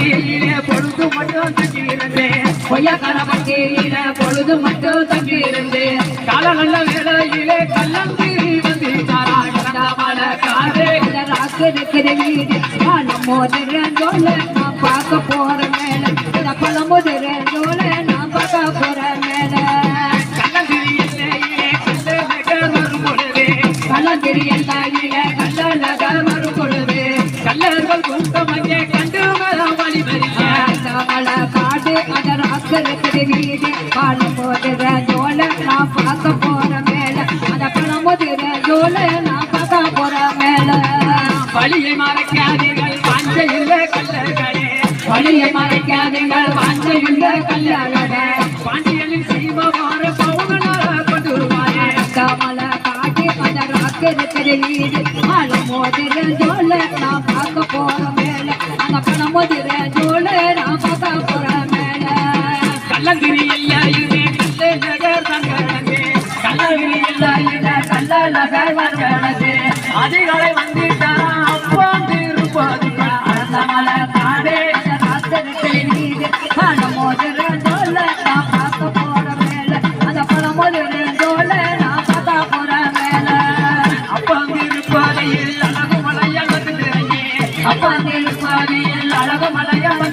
பட்டியலிலே பொழுது மட்டும் தங்கியிருந்தேன் கொய்யாக்கார பட்டியில பொழுது மட்டும் தங்கி இருந்து கால நல்ல வேளையிலே கல்லந்திரி வந்து கண்டாமல காடு ராக்கு இருக்கிற வீடு நான் மோதிரந்தோல நான் பார்க்க போற மேல. பழம் முதிரந்தோல நான் பார்க்க போற மேல. கல்லந்திரி எல்லையிலே கள்ளந்திரி எல்லாயில அந்த ராக்கு இருக்கிற வீடு பழம் நான் பார்க்க போற மேல அந்த பழம் முதிரந்தோல நான் பார்க்க போற மேல வழியை மறைக்காதீர்கள் வாஞ்சையில் கல்லர்களே வழியை மறைக்காதீங்கள் வாஞ்சையுள்ள கல்லாளட பாண்டியனின் கமல காட்டி அந்த வீடு மோதிர ஜோல நான் பார்க்க போற மேல. அந்த பணம் மோதிர கல்லால சேர்வான் மனசு அதிகாலை வந்திட்டான் அப்பா திருப்பாது அழகு மலையாளம்